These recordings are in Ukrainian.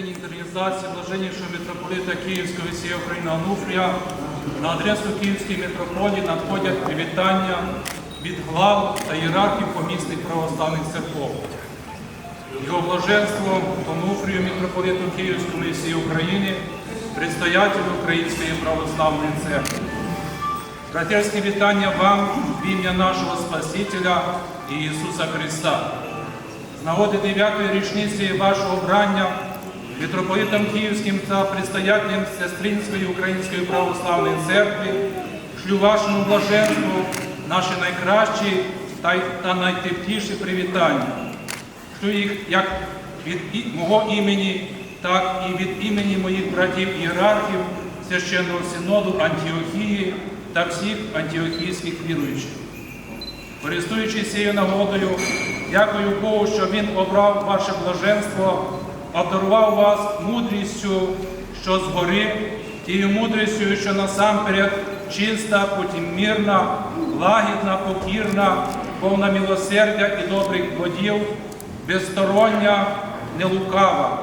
день інтернізації блаженнішого митрополита Київського і всієї України Ануфрія на адресу Київської митрополії надходять привітання від глав та ієрархів помісних православних церков. Його блаженство Онуфрію, митрополиту Київському і всієї України, предстоятелю Української православної церкви. Братерське вітання вам в ім'я нашого Спасителя Ісуса Христа. З нагоди 9-ї річниці вашого обрання митрополитом Київським та предстоятелем Сестринської Української православної церкви шлю вашому блаженству наші найкращі та, найтепліші привітання. Шлю їх як від мого імені, так і від імені моїх братів ієрархів Священного Синоду Антіохії та всіх антіохійських віруючих. Користуючись цією нагодою, дякую Богу, що Він обрав ваше блаженство, обдарував вас мудрістю, що згори, тією мудрістю, що насамперед чиста, потім мирна, лагідна, покірна, повна милосердя і добрих плодів, безстороння, нелукава.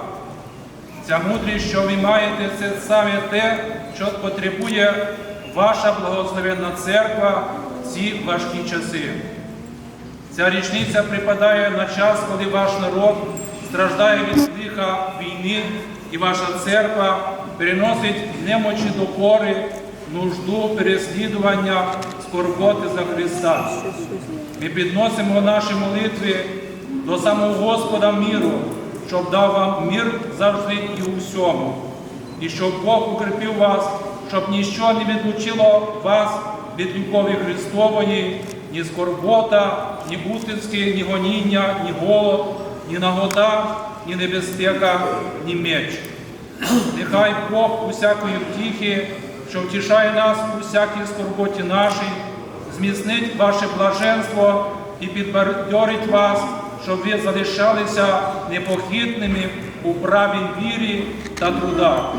Ця мудрість, що ви маєте, це саме те, що потребує ваша благословенна церква в ці важкі часи. Ця річниця припадає на час, коли ваш народ страждає від лиха війни, і ваша церква переносить немочі докори, нужду, переслідування, скорботи за Христа. Ми підносимо наші молитви до самого Господа міру, щоб дав вам мир завжди і у всьому, і щоб Бог укріпив вас, щоб ніщо не відлучило вас від любові Христової, ні скорбота, ні утиски, ні гоніння, ні голод, ні нагота, ні небезпека, ні меч. Нехай Бог усякої втіхи, що втішає нас у всякій скорботі нашій, зміцнить ваше блаженство і підбадьорить вас, щоб ви залишалися непохитними у правій вірі та трудах.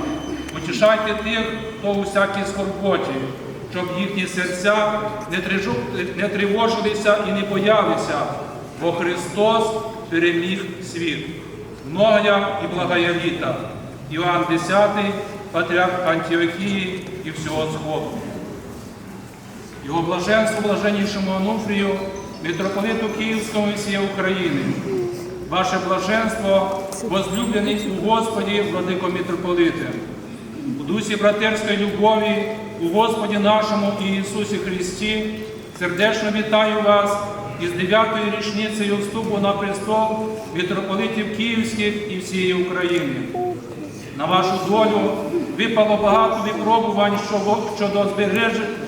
Утішайте тих, хто у всякій скорботі, щоб їхні серця не тривожилися і не боялися, бо Христос переміг світ. Многая і благая літа. Іоанн 10, патріарх Антіохії і всього Сходу. Його блаженство блаженнішому Ануфрію, митрополиту Київському і всієї України. Ваше блаженство, возлюблений у Господі, владико митрополите. У дусі братерської любові у Господі нашому і Ісусі Христі сердечно вітаю вас із дев'ятою річницею вступу на престол митрополитів Київських і всієї України. На вашу долю випало багато випробувань щодо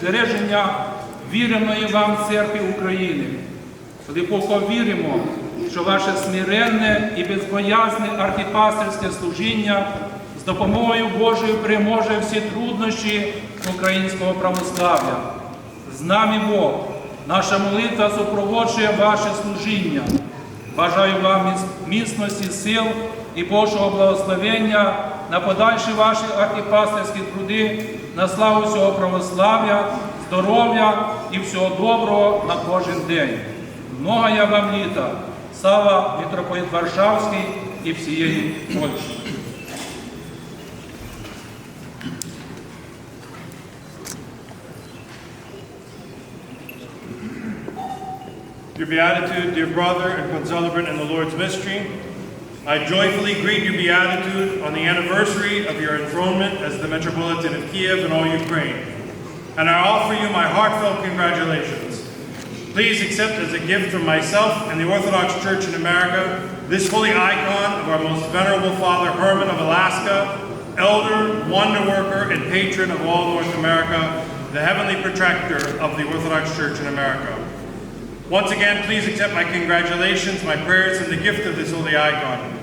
збереження віреної вам церкви України. Глибоко віримо, що ваше смиренне і безбоязне архіпастерське служіння з допомогою Божою переможе всі труднощі українського православ'я. З нами Бог, наша молитва супроводжує ваше служіння. Бажаю вам міцності сил і Божого благословення на подальші ваші архіпастерські труди, на славу всього православ'я, здоров'я і всього доброго на кожен день. Многая вам літа, слава митрополит Варшавський і всієї Польщі. Beatitude, dear brother and concelebrant in the Lord's mystery, I joyfully greet your Beatitude on the anniversary of your enthronement as the Metropolitan of Kiev and all Ukraine. And I offer you my heartfelt congratulations. Please accept as a gift from myself and the Orthodox Church in America this holy icon of our most venerable Father Herman of Alaska, elder, wonder worker, and patron of all North America, the heavenly protector of the Orthodox Church in America. Once again, please accept my congratulations, my prayers, and the gift of this holy icon.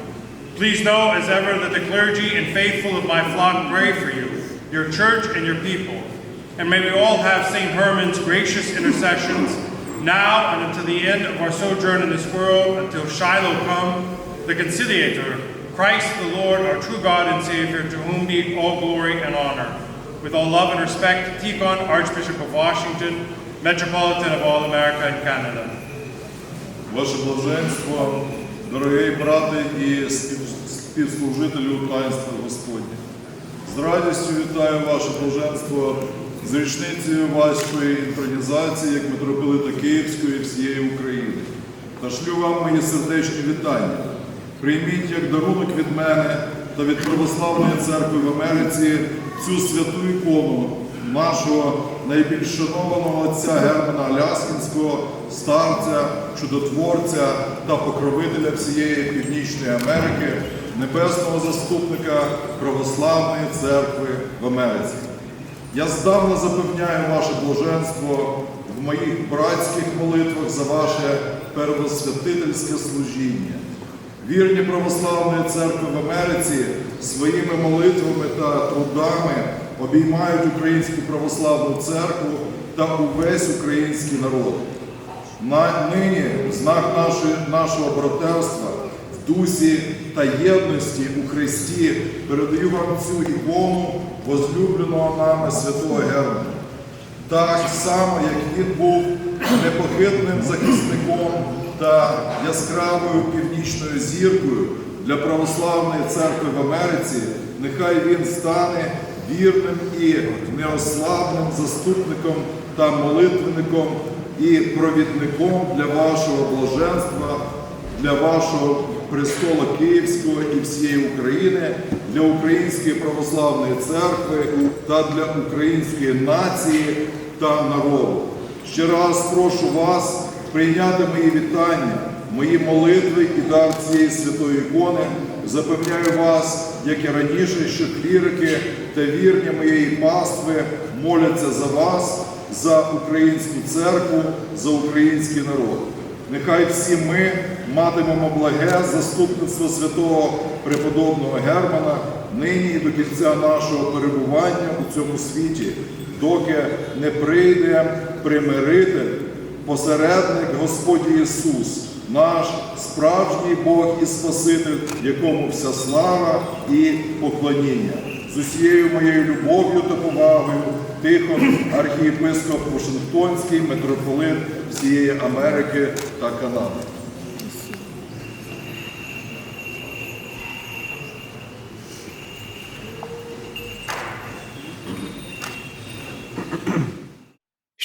Please know, as ever, that the clergy and faithful of my flock pray for you, your church, and your people. And may we all have St. Herman's gracious intercessions now and until the end of our sojourn in this world, until Shiloh come, the conciliator, Christ the Lord, our true God and Savior, to whom be all glory and honor. With all love and respect, Tikon, Archbishop of Washington, Metropolitan of all America and Canada. Ваше блаженство, дорогі брати і спів- співслужителю таїнства Господня. З радістю вітаю ваше блаженство з річницею вашої інтронізації як митрополита Київської всієї України. Та шлю вам мої сердечні вітання. Прийміть як дарунок від мене та від Православної церкви в Америці цю святу ікону нашого найбільш шанованого отця Германа Аляскінського, старця, чудотворця та покровителя всієї Північної Америки, небесного заступника Православної церкви в Америці. Я здавна запевняю ваше блаженство в моїх братських молитвах за ваше первосвятительське служіння. Вірні православної церкви в Америці своїми молитвами та трудами обіймають українську православну церкву та увесь український народ. На, нині знак нашої, нашого братерства в дусі та єдності у Христі передаю вам цю ікону возлюбленого нами святого Германа. Так само, як він був непохитним захисником та яскравою північною зіркою для православної церкви в Америці, нехай він стане вірним і неослабним заступником та молитвенником і провідником для вашого блаженства, для вашого престола Київського і всієї України, для Української православної церкви та для української нації та народу. Ще раз прошу вас прийняти мої вітання, мої молитви і дар цієї святої ікони. Запевняю вас, як і раніше, що клірики та вірні моєї пастви моляться за вас, за українську церкву, за український народ. Нехай всі ми матимемо благе заступництво святого преподобного Германа нині і до кінця нашого перебування у цьому світі, доки не прийде примиритель, посередник Господь Ісус, наш справжній Бог і Спаситель, якому вся слава і поклоніння. З усією моєю любов'ю та повагою Тихон, архієпископ Вашингтонський, митрополит всієї Америки та Канади.